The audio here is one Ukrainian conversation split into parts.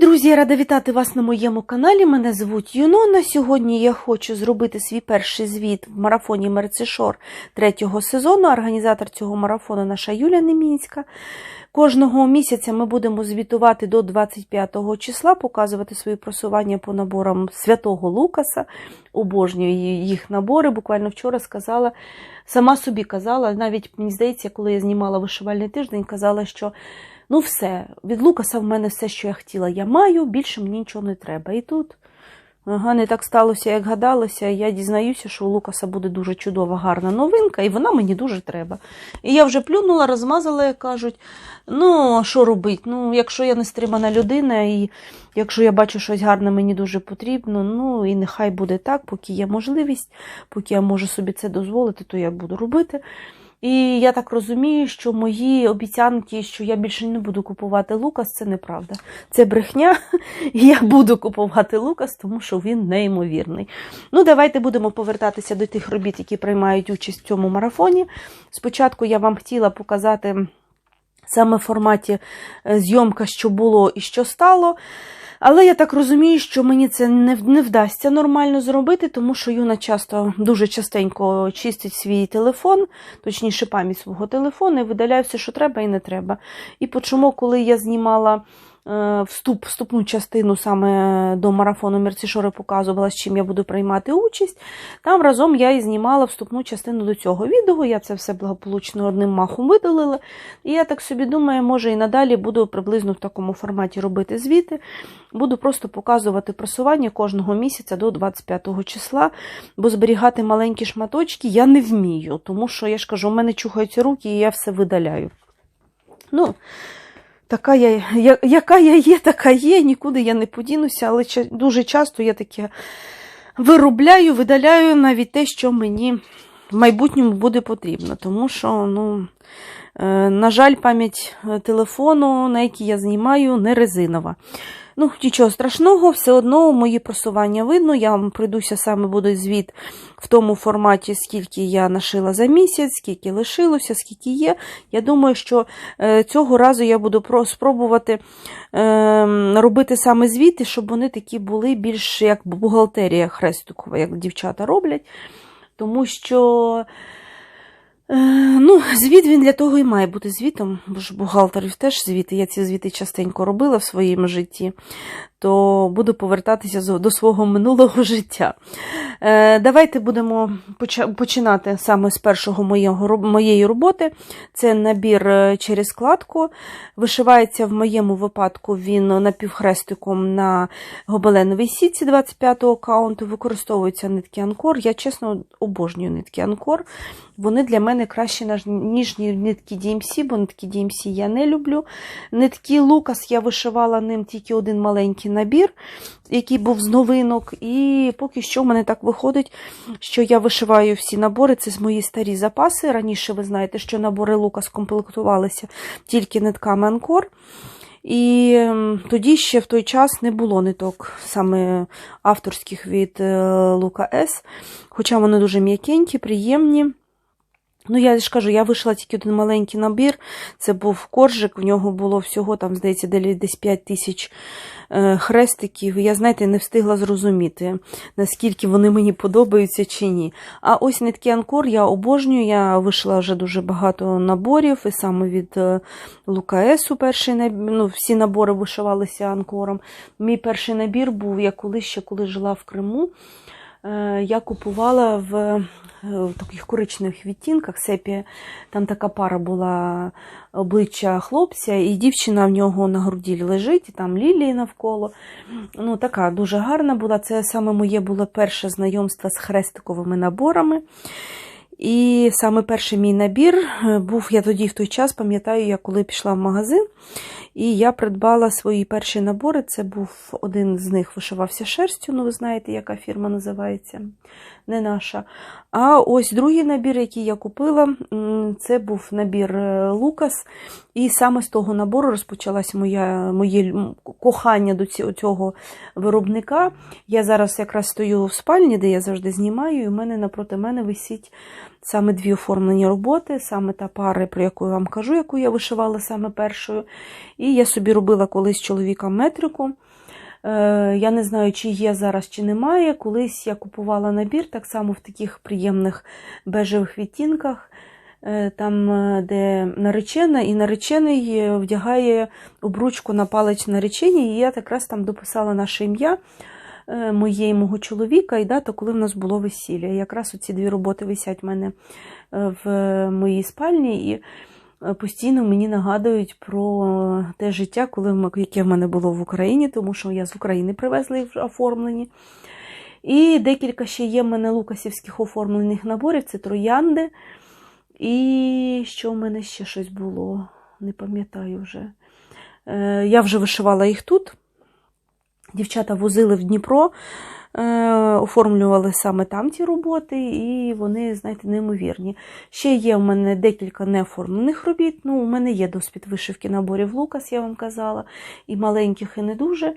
друзі, я рада вітати вас на моєму каналі. Мене звуть Юнона. Сьогодні я хочу зробити свій перший звіт в марафоні Мерцешор третього сезону. Організатор цього марафону наша Юля Немінська. Кожного місяця ми будемо звітувати до 25 числа, показувати свої просування по наборам святого Лукаса. Обожнюю їх набори. Буквально вчора сказала, сама собі казала, навіть мені здається, коли я знімала вишивальний тиждень, казала, що ну все, від Лукаса в мене все, що я хотіла, я маю, більше мені нічого не треба. І тут ага, не так сталося, як гадалося. Я дізнаюся, що у Лукаса буде дуже чудова, гарна новинка, і вона мені дуже треба. І я вже плюнула, розмазала, як кажуть. Ну, що робити? Ну, якщо я не стримана людина, і якщо я бачу щось гарне, мені дуже потрібно, ну і нехай буде так, поки є можливість, поки я можу собі це дозволити, то я буду робити. І я так розумію, що мої обіцянки, що я більше не буду купувати Лукас, це неправда. Це брехня. Я буду купувати Лукас, тому що він неймовірний. Ну, давайте будемо повертатися до тих робіт, які приймають участь в цьому марафоні. Спочатку я вам хотіла показати саме в форматі е, зйомка, що було і що стало. Але я так розумію, що мені це не не вдасться нормально зробити, тому що Юна часто дуже частенько чистить свій телефон, точніше пам'ять свого телефону, і видаляє все, що треба і не треба. І почому, коли я знімала вступ, вступну частину саме до марафону Мерцішори показувала, з чим я буду приймати участь. Там разом я і знімала вступну частину до цього відео. Я це все благополучно одним махом видалила. І я так собі думаю, може і надалі буду приблизно в такому форматі робити звіти. Буду просто показувати просування кожного місяця до 25 числа, бо зберігати маленькі шматочки я не вмію, тому що я ж кажу, у мене чухаються руки, і я все видаляю. Ну, Така я, я, яка я є, така є, нікуди я не подінуся, але дуже часто я таке виробляю, видаляю навіть те, що мені в майбутньому буде потрібно. Тому що, ну, е, на жаль, пам'ять е, телефону, на який я знімаю, не резинова. Ну, нічого страшного, все одно мої просування видно. Я вам пройдуся саме буде звіт в тому форматі, скільки я нашила за місяць, скільки лишилося, скільки є. Я думаю, що е, цього разу я буду спробувати ем, робити саме звіти, щоб вони такі були більш як бухгалтерія хрестикова, як дівчата роблять. Тому що. Е, ну, Звіт він для того і має бути звітом, бо ж бухгалтерів теж звіти. Я ці звіти частенько робила в своєму житті, то буду повертатися до свого минулого життя. Е, давайте будемо починати саме з першого моєї роботи. Це набір е, через складку. Вишивається в моєму випадку він напівхрестиком на гобеленовій сітці 25-го каунту. Використовуються нитки Анкор. Я чесно обожнюю нитки Анкор. Вони для мене кращі, ніж нитки DMC, бо нитки DMC я не люблю. Нитки Лукас я вишивала ним тільки один маленький набір, який був з новинок. І поки що в мене так виходить, що я вишиваю всі набори. Це з мої старі запаси. Раніше ви знаєте, що набори Лукас комплектувалися тільки нитками Анкор. І тоді ще в той час не було ниток саме авторських від е, Лука С, хоча вони дуже м'якенькі, приємні. Ну, я ж кажу, я вийшла тільки один маленький набір. Це був коржик, в нього було всього, там, здається, десь 5 тисяч е, хрестиків. Я, знаєте, не встигла зрозуміти, наскільки вони мені подобаються чи ні. А ось нитки Анкор я обожнюю. Я вийшла вже дуже багато наборів, і саме від е, Лукаесу перший набір, ну, всі набори вишивалися анкором. Мій перший набір був я колись ще коли жила в Криму. Е, я купувала в в таких коричневих відтінках сепі. Там така пара була обличчя хлопця, і дівчина в нього на груді лежить, і там лілії навколо. Ну, Така дуже гарна була. Це саме моє було перше знайомство з хрестиковими наборами. І саме перший мій набір е, був я тоді в той час, пам'ятаю, я коли пішла в магазин, і я придбала свої перші набори. Це був один з них вишивався шерстю, ну ви знаєте, яка фірма називається, не наша. А ось другий набір, який я купила, це був набір е, Лукас. І саме з того набору розпочалось моє, моє кохання до цього виробника. Я зараз якраз стою в спальні, де я завжди знімаю, і в мене напроти мене висить саме дві оформлені роботи, саме та пара, про яку я вам кажу, яку я вишивала саме першою. І я собі робила колись чоловікам метрику. Е, Я не знаю, чи є зараз, чи немає. Колись я купувала набір так само в таких приємних бежевих відтінках, е, там, е, де наречена, і наречений вдягає обручку на палець наречені, і я якраз там дописала наше ім'я е, моє і мого чоловіка, і дата, коли в нас було весілля. Якраз оці дві роботи висять в мене е, в моїй спальні. І е, постійно мені нагадують про те життя, коли яке в мене було в Україні, тому що я з України привезла їх оформлені. І декілька ще є в мене лукасівських оформлених наборів, це троянди. І що в мене ще щось було, не пам'ятаю вже. Я вже вишивала їх тут. Дівчата возили в Дніпро, е, оформлювали саме там ті роботи, і вони, знаєте, неймовірні. Ще є в мене декілька неоформлених робіт. Ну, у мене є досвід вишивки наборів Лукас, я вам казала, і маленьких, і не дуже,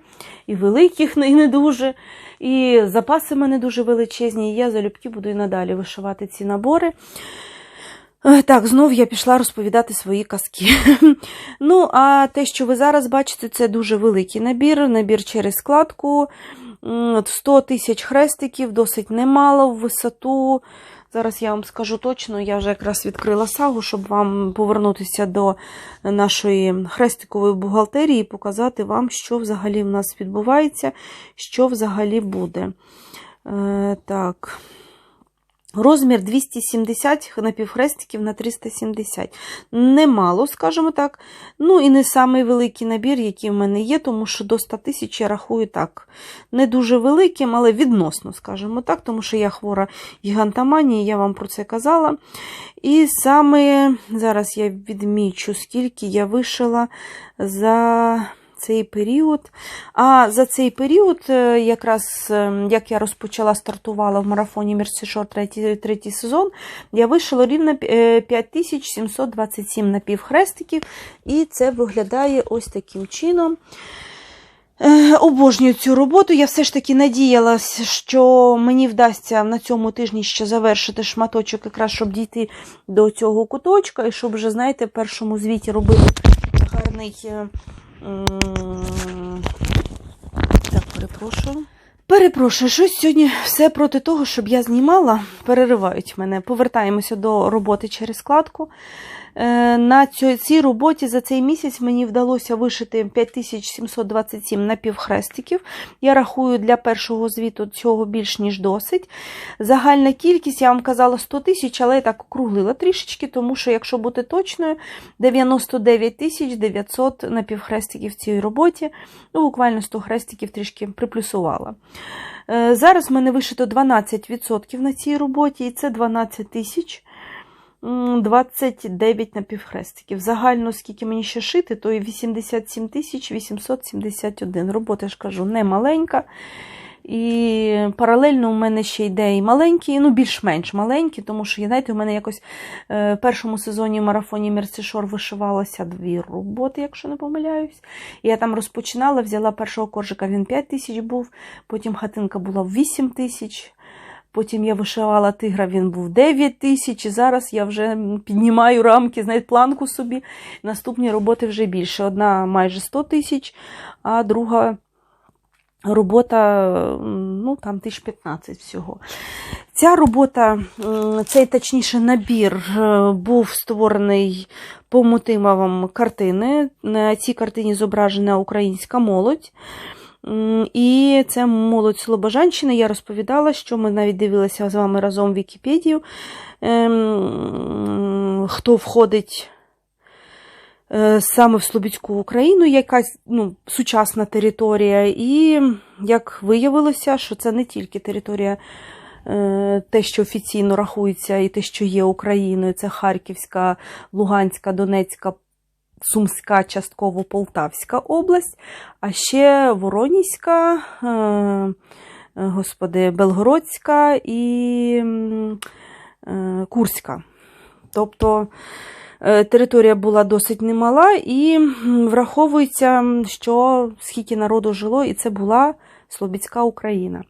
і великих, і не дуже. І запаси в мене дуже величезні, і я залюбки буду і надалі вишивати ці набори. Так, знов я пішла розповідати свої казки. Ну, а те, що ви зараз бачите, це дуже великий набір. Набір через складку. 100 тисяч хрестиків, досить немало в висоту. Зараз я вам скажу точно, я вже якраз відкрила сагу, щоб вам повернутися до нашої хрестикової бухгалтерії і показати вам, що взагалі в нас відбувається, що взагалі буде. Е, так. Розмір 270 напівхрестиків на 370. Немало, скажімо так. Ну і не самий великий набір, який в мене є, тому що до 100 тисяч я рахую так. Не дуже великим, але відносно, скажімо так, тому що я хвора гігантоманії, я вам про це казала. І саме зараз я відмічу, скільки я вишила за цей період. А за цей період, е, якраз е, як я розпочала, стартувала в марафоні Мерсішор третій, третій сезон, я вишила рівно е, 5727 напівхрестиків, і це виглядає ось таким чином. Е, Обожнюю цю роботу. Я все ж таки надіялась, що мені вдасться на цьому тижні ще завершити шматочок, якраз щоб дійти до цього куточка, і щоб вже, знаєте, в першому звіті робити гарний. Е, Так, перепрошую. Перепрошую, щось сьогодні все проти того, щоб я знімала, переривають мене. Повертаємося до роботи через складку. Е, На цій, роботі за цей місяць мені вдалося вишити 5727 напівхрестиків. Я рахую для першого звіту цього більш ніж досить. Загальна кількість, я вам казала 100 тисяч, але я так округлила трішечки, тому що, якщо бути точною, 99 тисяч 900 напівхрестиків в цій роботі. Ну, буквально 100 хрестиків трішки приплюсувала. Е, Зараз в мене вишито 12% на цій роботі, і це 12 тисяч. М, 29 напівхрестиків. Загально, скільки мені ще шити, то і 87 тисяч 871. Робота, ж кажу, не маленька. І паралельно у мене ще йде і маленькі, ну більш-менш маленькі, тому що, знаєте, у мене якось е, в першому сезоні в марафоні Мерсішор вишивалося дві роботи, якщо не помиляюсь. Я там розпочинала, взяла першого коржика, він 5 тисяч був, потім хатинка була в 8 тисяч. Потім я вишивала тигра, він був 9 тисяч, і зараз я вже піднімаю рамки, знаєте, планку собі. Наступні роботи вже більше. Одна майже 100 тисяч, а друга робота, ну, там 1015 всього. Ця робота, цей точніше набір е, був створений по мотивам картини. На цій картині зображена українська молодь. І це молодь Слобожанщини. Я розповідала, що ми навіть дивилися з вами разом Вікіпедію, ем, хто входить е, саме в Слобідську Україну, якась ну, сучасна територія. І як виявилося, що це не тільки територія. е, Те, що офіційно рахується, і те, що є Україною, це Харківська, Луганська, Донецька, Сумська, частково Полтавська область, а ще Воронізька, е, е, господи, Белгородська і е, Курська. Тобто територія була досить немала, і враховується, що скільки народу жило, і це була Слобідська Україна.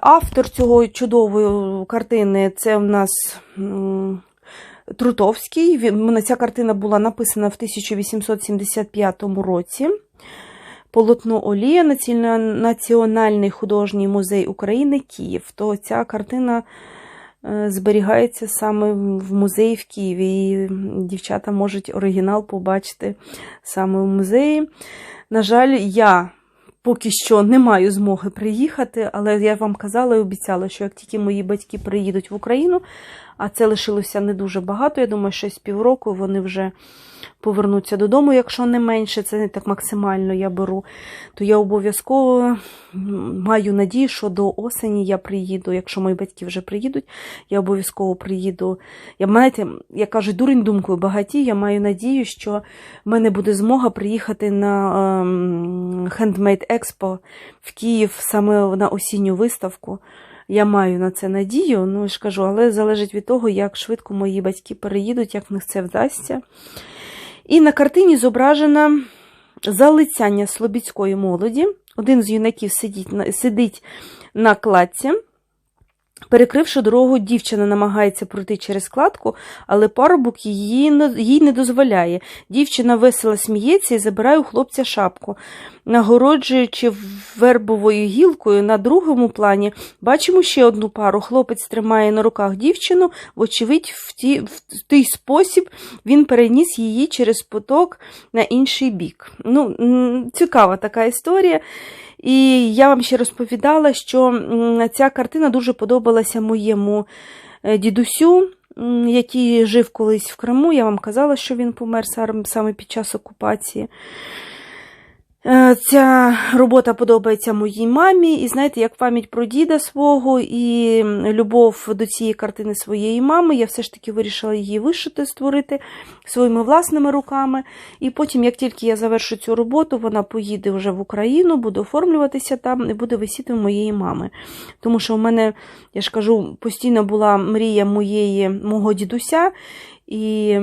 Автор цього чудової картини це в нас Трутовський. Він- Ця картина була написана в 1875 році. полотно Олія, Національний художній музей України Київ. То ця картина е, зберігається саме в музеї в Києві. І дівчата можуть оригінал побачити саме в музеї. На жаль, я поки що не маю змоги приїхати, але я вам казала і обіцяла, що як тільки мої батьки приїдуть в Україну, а це лишилося не дуже багато, я думаю, що з півроку вони вже повернуться додому, якщо не менше, це не так максимально я беру, то я обов'язково маю надію, що до осені я приїду. Якщо мої батьки вже приїдуть, я обов'язково приїду. Я знаєте, я кажу, дурень думкою багаті, я маю надію, що в мене буде змога приїхати на ем, Handmade Expo в Київ саме на осінню виставку. Я маю на це надію, ну і ж кажу, але залежить від того, як швидко мої батьки переїдуть, як в них це вдасться. І на картині зображено залицяння слобідської молоді. Один з юнаків сидить на, сидить на кладці. Перекривши дорогу, дівчина намагається пройти через кладку, але парубок її їй не дозволяє. Дівчина весело сміється і забирає у хлопця шапку. Нагороджуючи вербовою гілкою на другому плані, бачимо ще одну пару. Хлопець тримає на руках дівчину, вочевидь, в, ті, в той спосіб він переніс її через поток на інший бік. Ну, цікава така історія. І я вам ще розповідала, що ця картина дуже подобалася моєму е, дідусю, який жив колись в Криму. Я вам казала, що він помер саме під час окупації. Е, Ця робота подобається моїй мамі, і знаєте, як пам'ять про діда свого і любов до цієї картини своєї мами, я все ж таки вирішила її вишити, створити своїми власними руками. І потім, як тільки я завершу цю роботу, вона поїде вже в Україну, буде оформлюватися там і буде висіти в моєї мами. Тому що в мене, я ж кажу, постійно була мрія моєї, мого дідуся. І,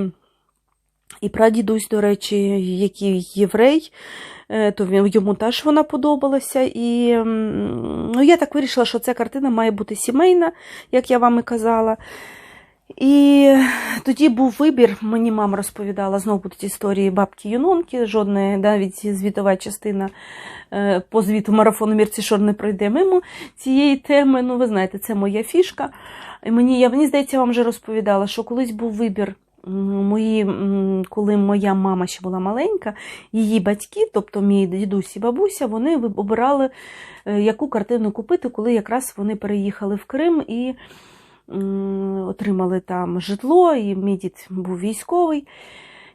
і прадідусь, до речі, який єврей. Е, то йому теж вона подобалася. І ну, я так вирішила, що ця картина має бути сімейна, як я вам і казала. І тоді був вибір, мені мама розповідала, знову будуть історії бабки Юнонки, жодна навіть звітова частина е, по звіту марафону Мірці Шор не пройде мимо цієї теми. Ну, ви знаєте, це моя фішка. І мені, я, мені здається, я вам вже розповідала, що колись був вибір мої, коли моя мама ще була маленька, її батьки, тобто мій дідусь і бабуся, вони обирали, е, яку картину купити, коли якраз вони переїхали в Крим і отримали там житло, і мій дід був військовий.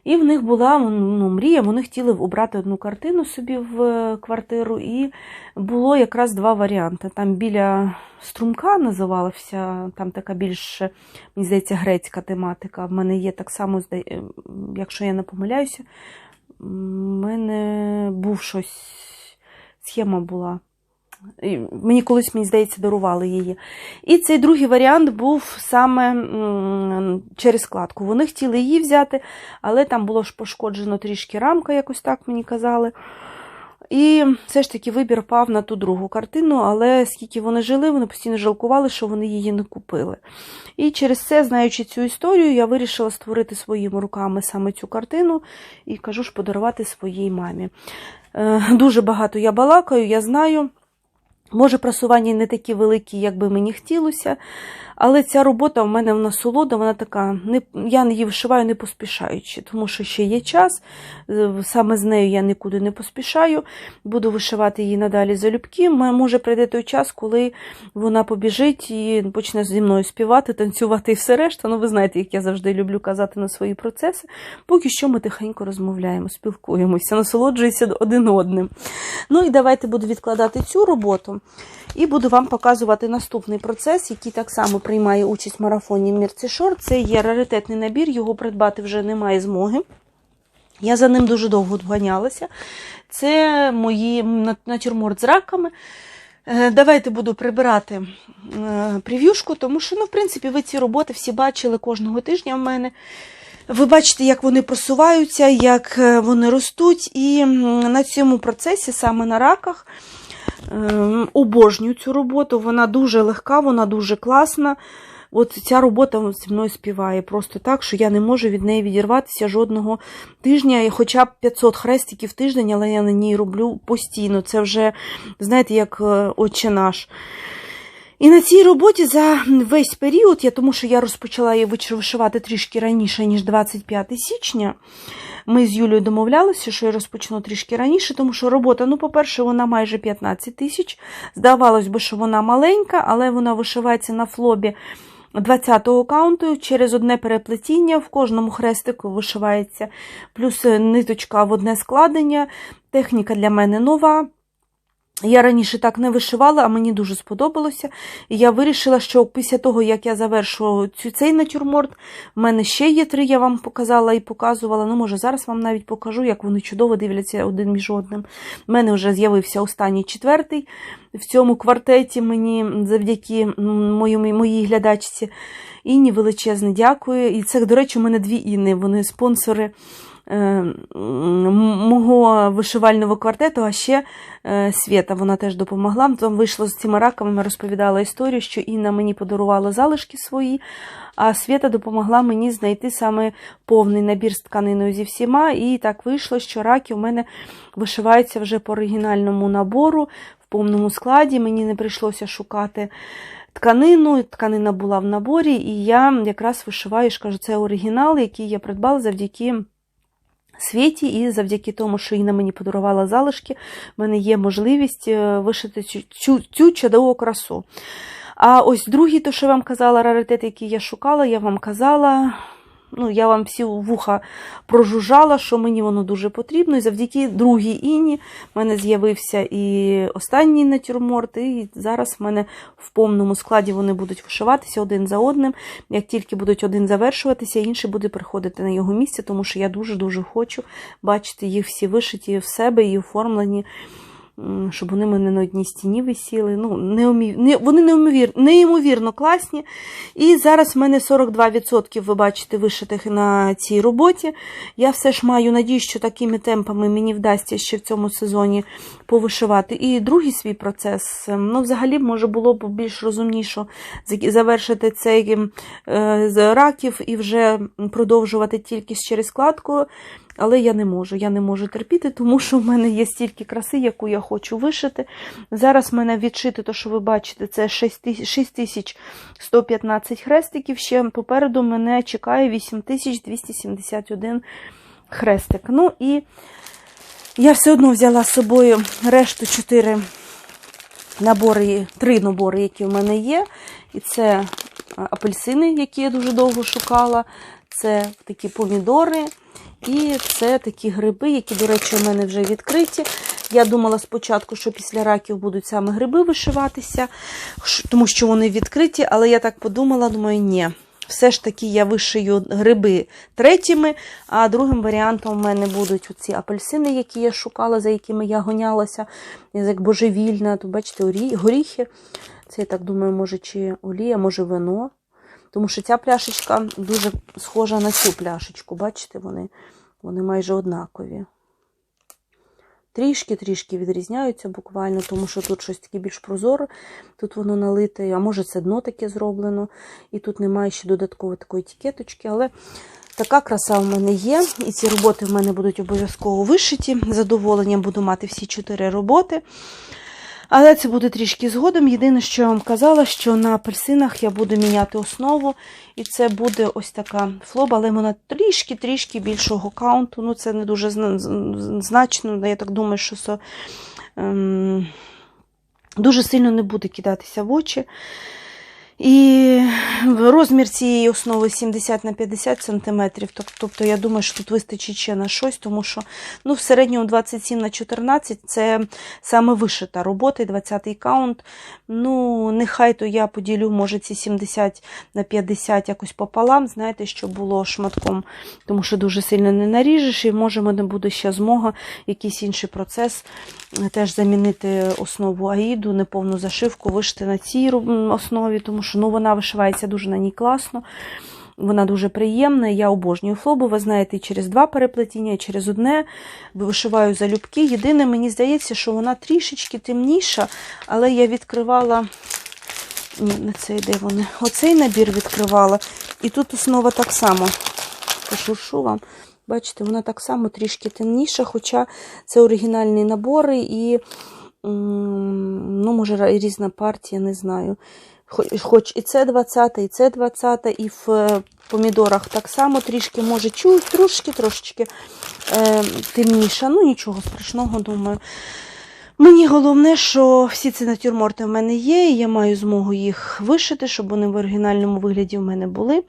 І в них була ну, мрія, вони хотіли обрати одну картину собі в е, квартиру, і було якраз два варіанти. Там біля струмка називалася, там така більш, мені здається, грецька тематика. В мене є так само, е, якщо я не помиляюся, в мене був щось, схема була. Мені колись, мені здається, дарували її. І цей другий варіант був саме через кладку. Вони хотіли її взяти, але там було ж пошкоджено трішки рамка, якось так мені казали. І все ж таки вибір пав на ту другу картину, але скільки вони жили, вони постійно жалкували, що вони її не купили. І через це, знаючи цю історію, я вирішила створити своїми руками саме цю картину і кажу ж подарувати своїй мамі. Е, Дуже багато я балакаю, я знаю. Може, просування не такі великі, як би мені хотілося, але ця робота в мене вона солода, вона така, не, я її вишиваю не поспішаючи, тому що ще є час, е, саме з нею я нікуди не поспішаю, буду вишивати її надалі залюбки. Може, прийде той час, коли вона побіжить і почне зі мною співати, танцювати і все решта. Ну, ви знаєте, як я завжди люблю казати на свої процеси. Поки що ми тихенько розмовляємо, спілкуємося, насолоджуємося один одним. Ну і давайте буду відкладати цю роботу і буду вам показувати наступний процес, який так само приймає участь в марафоні Мірцішор. Це є раритетний набір, його придбати вже немає змоги. Я за ним дуже довго ганялася. Це мої натюрморт з раками. Е, Давайте буду прибирати е, прев'юшку, тому що, ну, в принципі, ви ці роботи всі бачили кожного тижня в мене. Ви бачите, як вони просуваються, як е, вони ростуть. І на цьому процесі, саме на раках, Обожнюю цю роботу, вона дуже легка, вона дуже класна. От ця робота зі мною співає просто так, що я не можу від неї відірватися жодного тижня, і хоча б 500 хрестиків тиждень, але я на ній роблю постійно. Це вже, знаєте, як е, отче наш. І на цій роботі за весь період, я, тому що я розпочала її вишивати трішки раніше, ніж 25 січня. Ми з Юлею домовлялися, що я розпочну трішки раніше, тому що робота, ну, по-перше, вона майже 15 тисяч. Здавалось би, що вона маленька, але вона вишивається на флобі 20-го каунту через одне переплетіння. В кожному хрестику вишивається плюс ниточка в одне складення. Техніка для мене нова. Я раніше так не вишивала, а мені дуже сподобалося. І я вирішила, що після того, як я завершу цю, цей натюрморт, в мене ще є три, я вам показала і показувала. Ну, може, зараз вам навіть покажу, як вони чудово дивляться один між одним. У мене вже з'явився останній четвертий в цьому квартеті мені завдяки м, моїй глядачці. Інні величезне дякую. І це, до речі, у мене дві Інни. Вони спонсори мого вишивального квартету, а ще е, Свята, вона теж допомогла. Там вийшло з цими раками, розповідала історію, що Інна мені подарувала залишки свої, а Свята допомогла мені знайти саме повний набір з тканиною зі всіма. І так вийшло, що раки у мене вишиваються вже по оригінальному набору в повному складі. Мені не прийшлося шукати тканину, тканина була в наборі, і я якраз вишиваю, я ж кажу, це оригінал, який я придбала завдяки. Світі, і завдяки тому, що Інна мені подарувала залишки, в мене є можливість е, вишити цю, цю, цю красу. А ось другий, то, що я вам казала, раритет, який я шукала, я вам казала. Ну, я вам всі вуха прожужжала, що мені воно дуже потрібно. І завдяки другій іні в мене з'явився і останній натюрморт, і зараз в мене в повному складі вони будуть вишиватися один за одним. Як тільки будуть один завершуватися, інший буде приходити на його місце, тому що я дуже-дуже хочу бачити їх всі вишиті в себе і оформлені. М, Щоб вони мене на одній стіні висіли. Ну, неумів... не... Вони неумовір... неймовірно класні. І зараз в мене 42% ви бачите вишитих на цій роботі. Я все ж маю надію, що такими темпами мені вдасться ще в цьому сезоні повишивати. І другий свій процес. ем, Ну, взагалі, може було б більш розумніше завершити цей ем, е, з раків і вже продовжувати тільки через складку. Але я не можу, я не можу терпіти, тому що в мене є стільки краси, яку я хочу вишити. Зараз в мене відшити, то що ви бачите, це 6115 хрестиків. Ще попереду мене чекає 8271 хрестик. Ну і я все одно взяла з собою решту 4 набори, 3 набори, які в мене є. І це апельсини, які я дуже довго шукала. Це такі помідори. І це такі гриби, які, до речі, у мене вже відкриті. Я думала спочатку, що після раків будуть саме гриби вишиватися, тому що вони відкриті, але я так подумала, думаю, ні. Все ж таки я вишию гриби третіми, а другим варіантом в мене будуть оці апельсини, які я шукала, за якими я гонялася, як божевільна. Тут, бачите, горіхи. Це, я так думаю, може, чи олія, може вино. Тому що ця пляшечка дуже схожа на цю пляшечку. Бачите, вони, вони майже однакові. Трішки-трішки відрізняються буквально, тому що тут щось таке більш прозоре, тут воно налите, а може це дно таке зроблено, і тут немає ще додаткової такої етикеточки, але така краса в мене є. І ці роботи в мене будуть обов'язково вишиті. Задоволенням буду мати всі чотири роботи. Але це буде трішки згодом. Єдине, що я вам казала, що на апельсинах я буду міняти основу. І це буде ось така флоба, але вона трішки-трішки більшого каунту. Ну, це не дуже значно. Я так думаю, що це, ем, дуже сильно не буде кидатися в очі. І розмір цієї основи 70 на 50 см. Тобто, я думаю, що тут вистачить ще на щось, тому що ну, в середньому 27 на 14 це саме вишита робота, 20-й каунт. Ну, нехай то я поділю, може, ці 70 на 50 якось пополам, знаєте, що було шматком, тому що дуже сильно не наріжеш, і може в мене буде ще змога якийсь інший процес е, теж замінити основу аїду, неповну зашивку, вишити на цій основі, тому що ну, вона вишивається дуже на ній класно. Вона дуже приємна. Я обожнюю флобу. Ви знаєте, через два переплетіння, і через одне вишиваю залюбки. Єдине, мені здається, що вона трішечки темніша, але я відкривала. Ні, не цей де вони. Оцей набір відкривала. І тут основа так само. Пошуршу вам. Бачите, вона так само трішки темніша, хоча це оригінальні набори і, ну, може, різна партія, не знаю. Хоч- і це 20, і це 20, і в е, помідорах так само трішки, може, чуть, трошки, трошечки е, темніша. Ну, нічого страшного, думаю. Мені головне, що всі ці натюрморти в мене є, і я маю змогу їх вишити, щоб вони в оригінальному вигляді в мене були.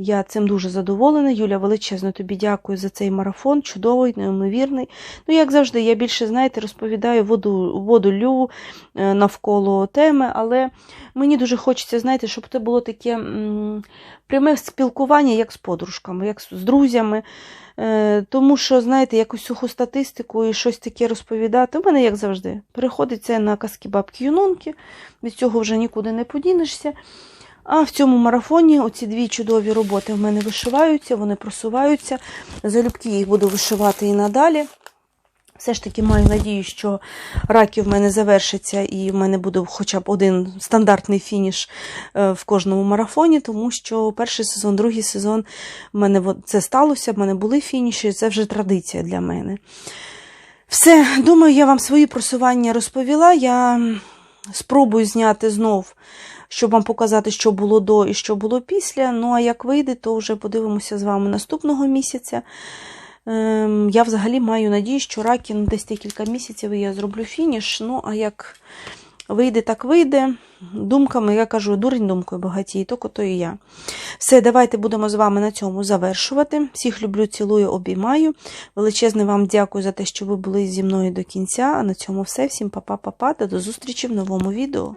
Я цим дуже задоволена. Юля, величезно тобі дякую за цей марафон. Чудовий, неймовірний. Ну, як завжди, я більше, знаєте, розповідаю воду, воду лю е, навколо теми, але мені дуже хочеться, знаєте, щоб це було таке пряме спілкування, як з подружками, як з друзями. Е, Тому що, знаєте, якусь суху статистику і щось таке розповідати. У мене, як завжди, переходить це на казки бабки юнонки. Від цього вже нікуди не подінешся. А в цьому марафоні оці дві чудові роботи в мене вишиваються, вони просуваються. Залюбки їх буду вишивати і надалі. Все ж таки маю надію, що раки в мене завершаться і в мене буде хоча б один стандартний фініш е, в кожному марафоні, тому що перший сезон, другий сезон в мене це сталося, в мене були фініші, це вже традиція для мене. Все, думаю, я вам свої просування розповіла. Я спробую зняти знов, щоб вам показати, що було до і що було після. Ну, а як вийде, то вже подивимося з вами наступного місяця. Ем, я взагалі маю надію, що раки ну, десь декілька місяців і я зроблю фініш. Ну, а як вийде, так вийде. Думками, я кажу, дурень думкою багатій, то то і я. Все, давайте будемо з вами на цьому завершувати. Всіх люблю, цілую, обіймаю. Величезне вам дякую за те, що ви були зі мною до кінця. А на цьому все. Всім па-па-па-па та до зустрічі в новому відео.